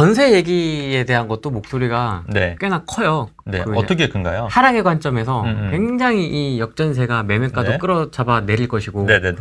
전세 얘기에 대한 것도 목소리가 네. 꽤나 커요. 네. 그 어떻게 큰가요? 하락의 관점에서 음, 음. 굉장히 이 역전세가 매매가도 네. 끌어잡아 내릴 것이고 네네네.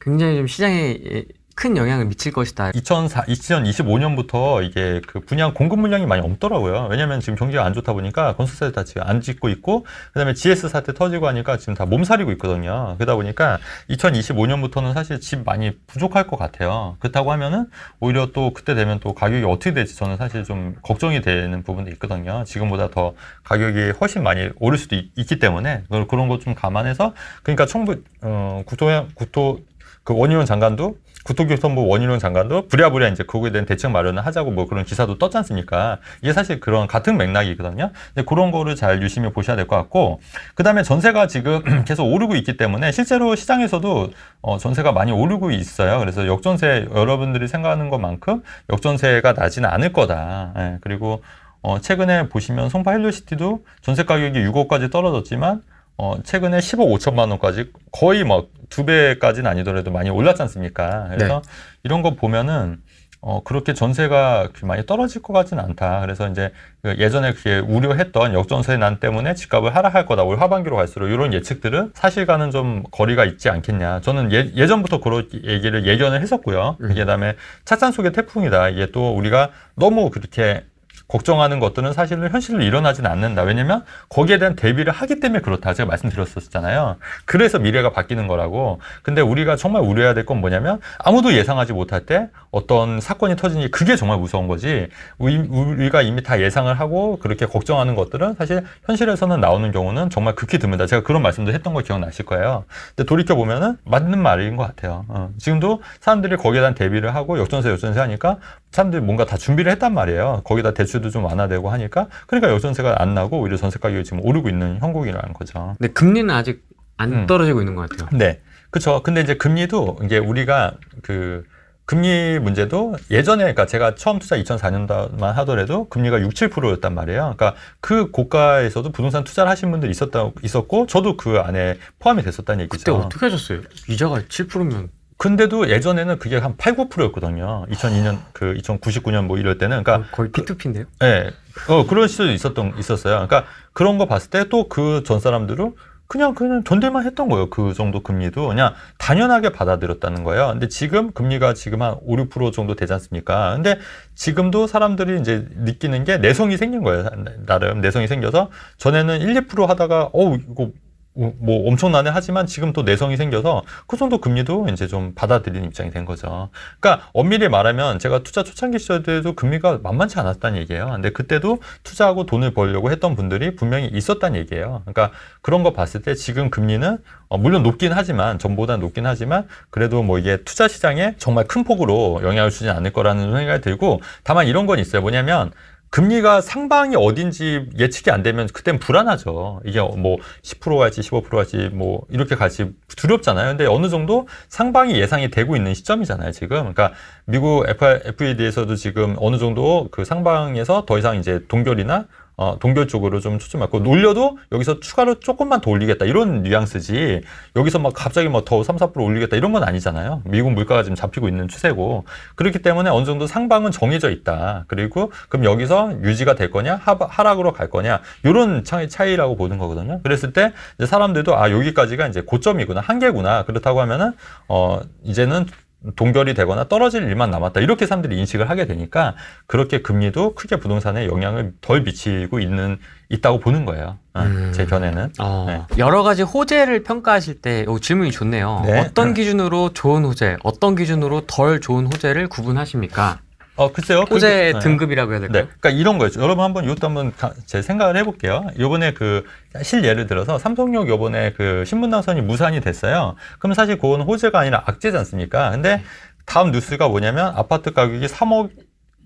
굉장히 좀 시장에 큰 영향을 미칠 것이다. 2004, 2025년부터 이게 그 분양 공급 물량이 많이 없더라고요. 왜냐면 지금 경기가 안 좋다 보니까 건설사들 다 지금 안 짓고 있고, 그 다음에 GS 사태 터지고 하니까 지금 다 몸살이고 있거든요. 그러다 보니까 2025년부터는 사실 집 많이 부족할 것 같아요. 그렇다고 하면은 오히려 또 그때 되면 또 가격이 어떻게 될지 저는 사실 좀 걱정이 되는 부분도 있거든요. 지금보다 더 가격이 훨씬 많이 오를 수도 있, 기 때문에 그런- 그런 것좀 감안해서 그러니까 총부, 어, 국토, 국토, 그 원희룡 장관도 국토교통부 원희룡 장관도 부랴부랴 이제 그거에 대한 대책 마련을 하자고 뭐 그런 기사도 떴지 않습니까? 이게 사실 그런 같은 맥락이거든요. 근데 그런 거를 잘 유심히 보셔야 될 것 같고, 그 다음에 전세가 지금 계속 오르고 있기 때문에 실제로 시장에서도 어, 전세가 많이 오르고 있어요. 그래서 역전세 여러분들이 생각하는 것만큼 역전세가 나지는 않을 거다. 예, 그리고 어, 최근에 보시면 송파 헬로시티도 전세 가격이 6억까지 떨어졌지만 어, 최근에 10억 5천만 원까지 거의 막 두 배까지는 아니더라도 많이 올랐지 않습니까? 그래서 이런 거 보면은 어, 그렇게 전세가 많이 떨어질 것 같지는 않다. 그래서 이제 그 예전에 그게 우려했던 역전세 난 때문에 집값을 하락할 거다. 올 하반기로 갈수록 이런 예측들은 사실과는 좀 거리가 있지 않겠냐. 저는 예, 예전부터 그런 얘기를 예견을 했었고요. 음. 그게 다음에 찻잔 속의 태풍이다. 이게 또 우리가 너무 그렇게 걱정하는 것들은 사실은 현실로 일어나지는 않는다. 왜냐면 거기에 대한 대비를 하기 때문에 그렇다. 제가 말씀드렸었잖아요. 그래서 미래가 바뀌는 거라고. 근데 우리가 정말 우려해야 될 건 뭐냐면 아무도 예상하지 못할 때 어떤 사건이 터지니 그게 정말 무서운 거지. 우리- 우리가 이미 다 예상을 하고 그렇게 걱정하는 것들은 사실 현실에서는 나오는 경우는 정말 극히 드물다. 제가 그런 말씀도 했던 거 기억나실 거예요. 근데 돌이켜 보면은 맞는 말인 것 같아요. 어, 지금도 사람들이 거기에 대한 대비를 하고 역전세 역전세 하니까 사람들이 뭔가 다 준비를 했단 말이에요. 거기다 대출 도 좀 완화되고 하니까 그러니까 역전세가 안 나고 오히려 전세 가격이 지금 오르고 있는 형국이라는 거죠. 근데 금리는 아직 안 음. 떨어지고 있는 것 같아요. 네. 그렇죠. 근데 이제 금리도 이게 우리가 그 금리 문제도 예전에 그러니까 제가 처음 투자 2004년도만 하더라도 금리가 6, 7%였단 말이에요. 그러니까 그 고가에서도 부동산 투자를 하신 분들이 있었다 있었고 저도 그 안에 포함이 됐었다는 얘기죠. 그때 어떻게 하셨어요? 이자가 7%면 근데도 예전에는 그게 한 8, 9%였거든요. 2002년 그 2099년 뭐 이럴 때는 그러니까 거의 P2P인데요? 예. 어, 그런 시절도 있었던, 있었어요. 그러니까 그런 거 봤을 때 또 그 전 사람들은 그냥, 그냥 견딜만 했던 거예요. 그 정도 금리도. 그냥 당연하게 받아들였다는 거예요. 근데 지금 금리가 지금 한 5, 6% 정도 되지 않습니까? 근데 지금도 사람들이 이제 느끼는 게 내성이 생긴 거예요. 나름 내성이 생겨서 전에는 1, 2% 하다가, 어우, 이거 뭐 엄청나네 하지만 지금 또 내성이 생겨서 그 정도 금리도 이제 좀 받아들이는 입장이 된 거죠. 그러니까 엄밀히 말하면 제가 투자 초창기 시절 때도 금리가 만만치 않았다는 얘기예요. 근데 그때도 투자하고 돈을 벌려고 했던 분들이 분명히 있었다는 얘기예요. 그러니까 그런 거 봤을 때 지금 금리는 어, 물론 높긴 하지만 전보다 높긴 하지만 그래도 뭐 이게 투자 시장에 정말 큰 폭으로 영향을 주지 않을 거라는 생각이 들고 다만 이런 건 있어요. 뭐냐면 금리가 상방이 어딘지 예측이 안 되면 그땐 불안하죠. 이게 뭐 10% 갈지 15% 갈지 뭐 이렇게 갈지 두렵잖아요. 근데 어느 정도 상방이 예상이 되고 있는 시점이잖아요, 지금. 그러니까 미국 FED에서도 지금 어느 정도 그 상방에서 더 이상 이제 동결이나 어, 동결 쪽으로 좀 초점 맞고 놀려도 여기서 추가로 조금만 더 올리겠다. 이런 뉘앙스지. 여기서 막 갑자기 뭐 더 3, 4% 올리겠다. 이런 건 아니잖아요. 미국 물가가 지금 잡히고 있는 추세고. 그렇기 때문에 어느 정도 상방은 정해져 있다. 그리고 그럼 여기서 유지가 될 거냐? 하, 하락으로 갈 거냐? 이런 차이, 차이라고 보는 거거든요. 그랬을 때 사람들도 아 여기까지가 이제 고점이구나. 한계구나. 그렇다고 하면은 어 이제는 동결이 되거나 떨어질 일만 남았다. 이렇게 사람들이 인식을 하게 되니까 그렇게 금리도 크게 부동산에 영향을 덜 미치고 있는 있다고 보는 거예요. 어, 음. 제 견해는. 어, 네. 여러 가지 호재를 평가하실 때 오, 질문이 좋네요. 네. 어떤 기준으로 좋은 호재, 어떤 기준으로 덜 좋은 호재를 구분하십니까? 어 글쎄요. 호재 네. 등급이라고 해야 네. 될까요? 그러니까 이런 거죠. 여러분 한번 이것도 한번 가- 제 생각을 해볼게요. 요번에 그 실 예를 들어서 삼성역 요번에 그 신분당선이 무산이 됐어요. 그럼 사실 그건 호재가 아니라 악재지 않습니까? 근데 다음 뉴스가 뭐냐면 아파트 가격이 3억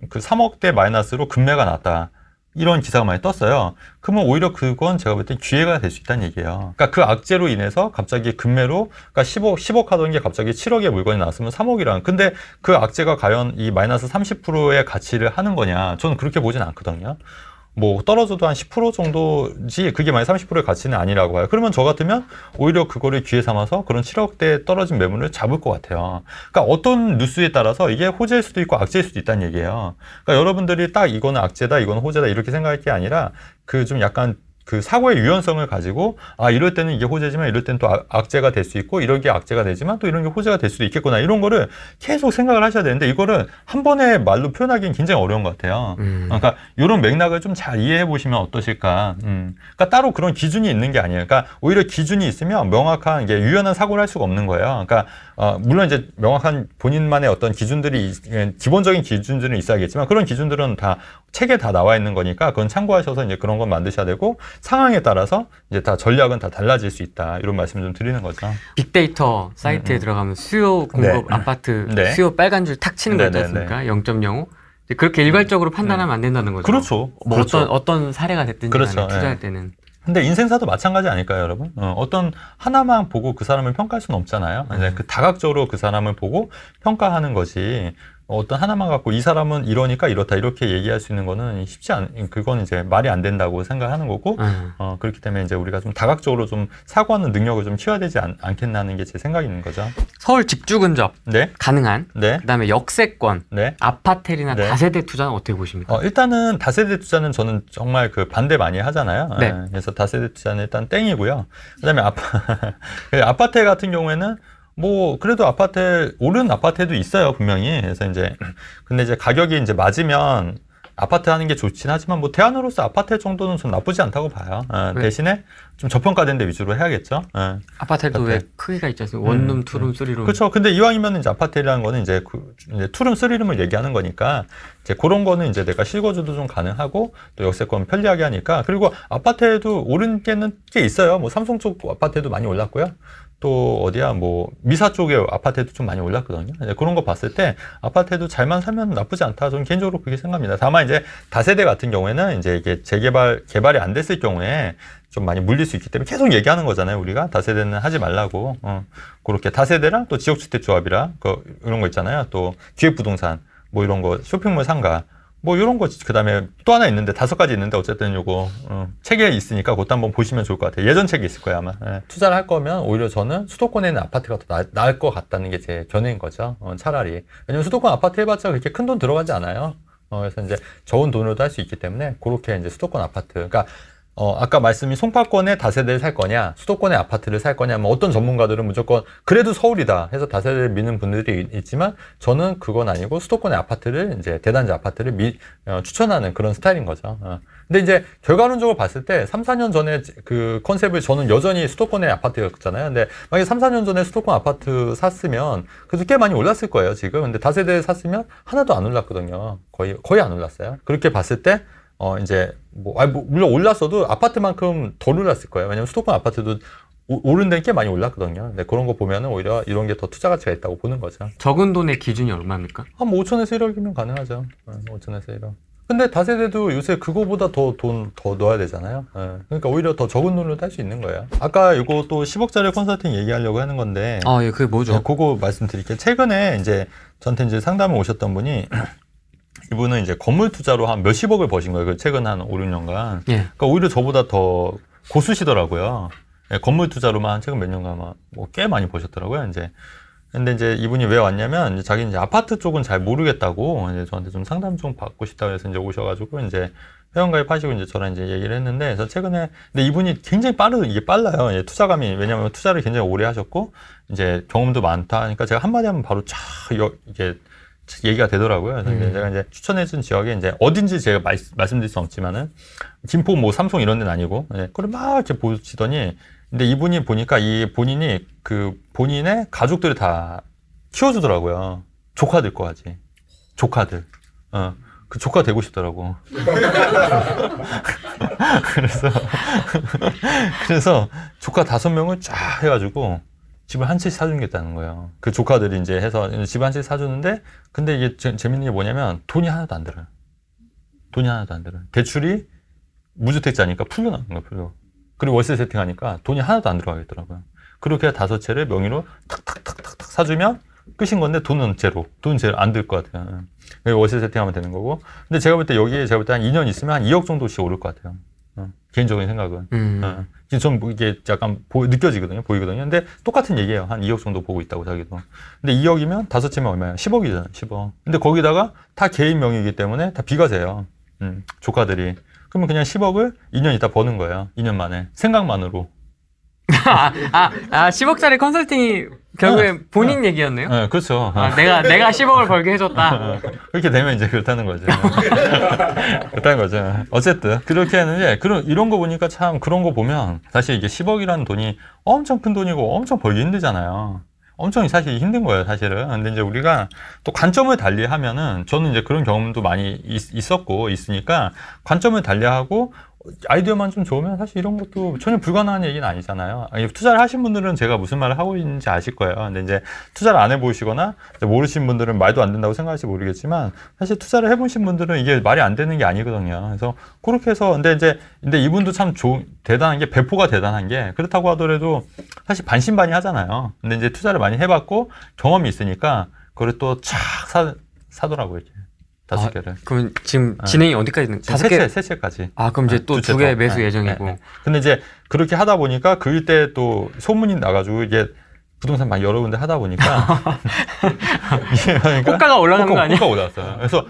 그 3억대 마이너스로 급매가 났다. 이런 기사가 많이 떴어요. 그러면 오히려 그건 제가 볼 때 기회가 될 수 있다는 얘기예요. 그러니까 그 악재로 인해서 갑자기 급매로 그러니까 10억 10억 하던 게 갑자기 7억의 물건이 나왔으면 3억이랑 근데 그 악재가 과연 이 마이너스 30%의 가치를 하는 거냐? 저는 그렇게 보진 않거든요. 뭐 떨어져도 한 10% 정도지 그게 만약 30%의 가치는 아니라고 봐요. 그러면 저 같으면 오히려 그거를 기회 삼아서 그런 7억대 떨어진 매물을 잡을 것 같아요. 그러니까 어떤 뉴스에 따라서 이게 호재일 수도 있고 악재일 수도 있다는 얘기예요. 그러니까 여러분들이 딱 이거는 악재다, 이거는 호재다 이렇게 생각할 게 아니라 그 좀 약간 그 사고의 유연성을 가지고 아 이럴 때는 이게 호재지만 이럴 때는 또 악- 악재가 될 수 있고 이런 게 악재가 되지만 또 이런 게 호재가 될 수도 있겠구나 이런 거를 계속 생각을 하셔야 되는데 이거를 한 번에 말로 표현하기는 굉장히 어려운 것 같아요. 음. 그러니까 이런 맥락을 좀 잘 이해해 보시면 어떠실까. 음. 그러니까 따로 그런 기준이 있는 게 아니에요. 그러니까 오히려 기준이 있으면 명확한 이게 유연한 사고를 할 수가 없는 거예요. 그러니까 어, 물론 이제 명확한 본인만의 어떤 기준들이 기본적인 기준들은 있어야겠지만 그런 기준들은 다 책에 다 나와 있는 거니까 그건 참고하셔서 이제 그런 건 만드셔야 되고 상황에 따라서 이제 다 전략은 다 달라질 수 있다 이런 말씀 좀 드리는 거죠. 빅데이터 사이트에 들어가면 수요 공급 네. 아파트 네. 수요 빨간 줄 탁 치는 거 있지 네, 네, 않습니까? 0.05. 이제 그렇게 일괄적으로 판단하면 안 된다는 거죠. 그렇죠. 뭐 그렇죠. 어떤 어떤 사례가 됐든지 그렇죠. 간에 투자할 예. 때는 근데 인생사도 마찬가지 아닐까요, 여러분? 어, 떤 하나만 보고 그 사람을 평가할 수는 없잖아요. 이제 그 다각적으로 그 사람을 보고 평가하는 거지. 어떤 하나만 갖고 이 사람은 이러니까 이렇다 이렇게 얘기할 수 있는 거는 쉽지 않. 그건 이제 말이 안 된다고 생각하는 거고. 음. 어, 그렇기 때문에 이제 우리가 좀 다각적으로 좀 사고하는 능력을 좀 키워야 되지 않, 않겠나는 게 제 생각인 거죠. 서울 직주 근접 네, 가능한 네, 그다음에 역세권 네. 아파텔이나 네. 다세대 투자는 어떻게 보십니까? 어, 일단은 다세대 투자는 저는 정말 그 반대 많이 하잖아요. 네. 예, 그래서 다세대 투자는 일단 땡이고요. 그다음에 아파 그 아파트 같은 경우에는 뭐 그래도 아파트 오른 아파트도 있어요 분명히. 그래서 이제 근데 이제 가격이 이제 맞으면 아파트 하는 게 좋긴 하지만 뭐 대안으로서 아파트 정도는 좀 나쁘지 않다고 봐요. 어, 왜? 대신에 좀 저평가된 데 위주로 해야겠죠. 예. 아파텔도 아파텔. 왜 크기가 있지 않습니까? 원룸, 음, 투룸, 쓰리룸. 그렇죠. 근데 이왕이면 이제 아파트라는 거는 이제, 그, 이제 투룸, 쓰리룸을 얘기하는 거니까 이제 그런 거는 이제 내가 실거주도 좀 가능하고 또 역세권 편리하게 하니까 그리고 아파트에도 오른 게는 꽤 있어요. 뭐 삼성 쪽 아파트도 많이 올랐고요. 또 어디야 뭐 미사 쪽에 아파트도 좀 많이 올랐거든요. 그런 거 봤을 때 아파트도 잘만 사면 나쁘지 않다. 저는 개인적으로 그렇게 생각합니다. 다만 이제 다세대 같은 경우에는 이제 이게 재개발 개발이 안 됐을 경우에 좀 많이 물릴 수 있기 때문에 계속 얘기하는 거잖아요. 우리가 다세대는 하지 말라고. 어. 그렇게 다세대랑 또 지역주택조합이랑 그 이런 거 있잖아요. 또 기획부동산 뭐 이런 거 쇼핑몰 상가 뭐 이런 거 그다음에 또 하나 있는데 다섯 가지 있는데 어쨌든 요거 어, 책에 있으니까 그것도 한번 보시면 좋을 것 같아요. 예전 책에 있을 거예요 아마. 예. 투자를 할 거면 오히려 저는 수도권에 있는 아파트가 더 나, 나을 것 같다는 게 제 견해인 거죠. 어, 차라리 왜냐면 수도권 아파트 해봤자 그렇게 큰 돈 들어가지 않아요. 어, 그래서 이제 적은 돈으로도 할 수 있기 때문에 그렇게 이제 수도권 아파트 그러니까 어, 아까 말씀이 송파권에 다세대를 살 거냐, 수도권에 아파트를 살 거냐, 뭐 어떤 전문가들은 무조건 그래도 서울이다 해서 다세대를 미는 분들이 있- 있지만 저는 그건 아니고 수도권의 아파트를 이제 대단지 아파트를 미, 어, 추천하는 그런 스타일인 거죠. 어. 근데 이제 결과론적으로 봤을 때 3, 4년 전에 그 컨셉을 저는 여전히 수도권의 아파트였잖아요. 근데 만약에 3, 4년 전에 수도권 아파트 샀으면 그래도 꽤 많이 올랐을 거예요, 지금. 근데 다세대 샀으면 하나도 안 올랐거든요. 거의, 거의 안 올랐어요. 그렇게 봤을 때 어, 이제, 뭐, 아니, 뭐, 물론 올랐어도 아파트만큼 덜 올랐을 거예요. 왜냐면 수도권 아파트도 오- 오른 데는 꽤 많이 올랐거든요. 근데 그런 거 보면은 오히려 이런 게 더 투자 가치가 있다고 보는 거죠. 적은 돈의 기준이 얼마입니까? 한 뭐 5천에서 1억이면 가능하죠. 어, 5천에서 1억. 근데 다세대도 요새 그거보다 더 돈 더 넣어야 되잖아요. 예. 그러니까 오히려 더 적은 돈으로 할수 있는 거예요. 아까 이거 또 10억짜리 컨설팅 얘기하려고 하는 건데. 아, 예, 그게 뭐죠? 네, 그거 말씀드릴게요. 최근에 이제 저한테 이제 상담을 오셨던 분이 이분은 이제 건물 투자로 한 몇십억을 버신 거예요. 그 최근 한 5, 6년간. 예. 그러니까 오히려 저보다 더 고수시더라고요. 예, 건물 투자로만 최근 몇 년간 뭐 꽤 많이 버셨더라고요. 이제. 근데 이제 이분이 왜 왔냐면 이제 자기는 이제 아파트 쪽은 잘 모르겠다고 이제 저한테 좀 상담 좀 받고 싶다고 해서 이제 오셔가지고 이제 회원가입하시고 이제 저랑 이제 얘기를 했는데 그래서 최근에 근데 이분이 굉장히 빠르 이게 빨라요. 이제 투자감이 왜냐면 투자를 굉장히 오래 하셨고 이제 경험도 많다. 그러니까 제가 한마디 하면 바로 쫙 여- 이게 얘기가 되더라고요. 음. 제가 이제 추천해준 지역에 이제 어딘지 제가 말, 말씀드릴 수 없지만은 김포 뭐 삼성 이런 데는 아니고 예, 그걸 막 이렇게 보시더니 근데 이분이 보니까 이 본인이 그 본인의 가족들을 다 키워주더라고요. 조카들 거까지 조카들. 어. 그 조카 되고 싶더라고. 그래서 그래서 조카 다섯 명을 쫙 해가지고 집을 한 채 사주겠다는 거예요. 그 조카들이 이제 해서 집한채 사주는데 근데 이게 재, 재밌는 게 뭐냐면 돈이 하나도 안 들어요. 돈이 하나도 안 들어요. 대출이 무주택자니까 풀려 나는 거예요, 풀려. 그리고 월세 세팅하니까 돈이 하나도 안 들어가겠더라고요. 그렇게 다섯 채를 명의로 탁탁탁탁탁 사주면 끝인 건데 돈은 제로. 돈 제로 안 들 것 같아요. 예. 월세 세팅하면 되는 거고. 근데 제가 볼 때 여기에 제가 볼 때 한 2년 있으면 한 2억 정도씩 오를 것 같아요. 어, 개인적인 생각은. 음. 어. 지금 전 이게 약간 보, 느껴지거든요. 보이거든요. 근데 똑같은 얘기예요. 한 2억 정도 보고 있다고 자기도. 근데 2억이면 다섯 채면 얼마야? 10억이잖아요. 10억. 근데 거기다가 다 개인 명의이기 때문에 다 비과세요. 음, 조카들이. 그러면 그냥 10억을 2년 있다 버는 거예요. 2년 만에. 생각만으로. 아, 아, 아, 10억짜리 컨설팅이 결국에 본인 얘기였네요? 네, 그렇죠. 아, 내가, 내가 10억을 벌게 해줬다. 그렇게 되면 이제 그렇다는 거죠. 그렇다는 거죠. 어쨌든 그렇게 하는데 그런 이런 거 보니까 참 그런 거 보면 사실 이게 10억이라는 돈이 엄청 큰 돈이고 엄청 벌기 힘들잖아요. 엄청 사실 힘든 거예요, 사실은. 근데 이제 우리가 또 관점을 달리 하면은 저는 이제 그런 경험도 많이 있, 었고 있으니까 관점을 달리 하고 아이디어만 좀 좋으면 사실 이런 것도 전혀 불가능한 얘기는 아니잖아요. 아니, 투자를 하신 분들은 제가 무슨 말을 하고 있는지 아실 거예요. 근데 이제 투자를 안 해보시거나 모르신 분들은 말도 안 된다고 생각할지 모르겠지만 사실 투자를 해보신 분들은 이게 말이 안 되는 게 아니거든요. 그래서 그렇게 해서 근데 이제 근데 이분도 참 좋, 대단한 게 배포가 대단한 게 그렇다고 하더라도 사실 반신반의 하잖아요. 근데 이제 투자를 많이 해봤고 경험이 있으니까 그걸 또착 사, 사더라고요. 이렇게 다섯 아, 개를. 그럼 지금 아. 진행이 어디까지 지금 다섯 세 개? 채, 세 채까지. 아, 그럼 이제 네, 또 두채 두개 더. 매수 네, 예정이고. 네, 네. 근데 이제 그렇게 하다 보니까 그때 또 소문이 나가지고 이게 부동산 막 여러 군데 하다 보니까 그러니까 호가가 올라가는 거 아니야? 호가 올라왔어요. 그래서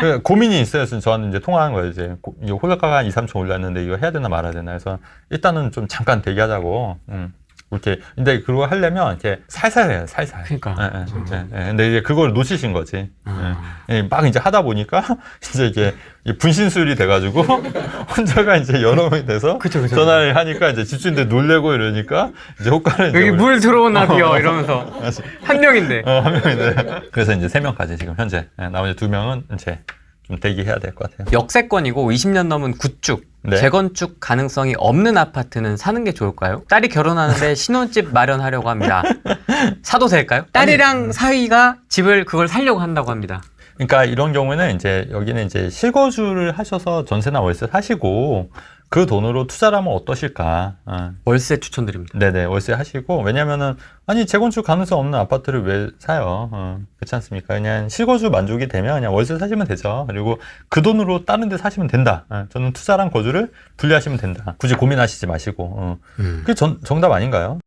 그 고민이 있어요. 그래서 저한테 이제 통화한 거예요. 이제 고- 이거 홀가가 한 2, 3천 올랐는데 이거 해야 되나 말아야 되나 해서 일단은 좀 잠깐 대기하자고. 음. 이렇게 근데 그거 하려면 이렇게 살살 해요. 살살. 그러니까. 예, 예, 예, 예. 근데 이제 그걸 놓치신 거지. 아. 예. 예, 막 이제 하다 보니까 이제 이게 이 분신술이 돼가지고 혼자가 이제 여러 명이 돼서 그쵸, 그쵸. 전화를 하니까 이제 집주인들 놀래고 이러니까 이제 이제 여기 우리- 물 들어오나 비어 이러면서 한 명인데. 어, 한 명인데 그래서 이제 세 명까지 지금 현재 예, 나머지 두 명은 이제 좀 대기해야 될 것 같아요. 역세권이고 20년 넘은 구축, 네. 재건축 가능성이 없는 아파트는 사는 게 좋을까요? 딸이 결혼하는데 신혼집 마련하려고 합니다. 사도 될까요? 딸이랑 사위가 집을 그걸 살려고 한다고 합니다. 그러니까 이런 경우에는 이제 여기는 이제 실거주를 하셔서 전세나 월세 사시고 그 돈으로 투자를 하면 어떠실까? 어. 월세 추천드립니다. 네네 월세 하시고 왜냐면은 아니 재건축 가능성 없는 아파트를 왜 사요? 어, 그렇지 않습니까? 그냥 실거주 만족이 되면 그냥 월세 사시면 되죠. 그리고 그 돈으로 다른 데 사시면 된다. 어, 저는 투자랑 거주를 분리하시면 된다. 굳이 고민하시지 마시고 어. 음. 그게 전, 정답 아닌가요?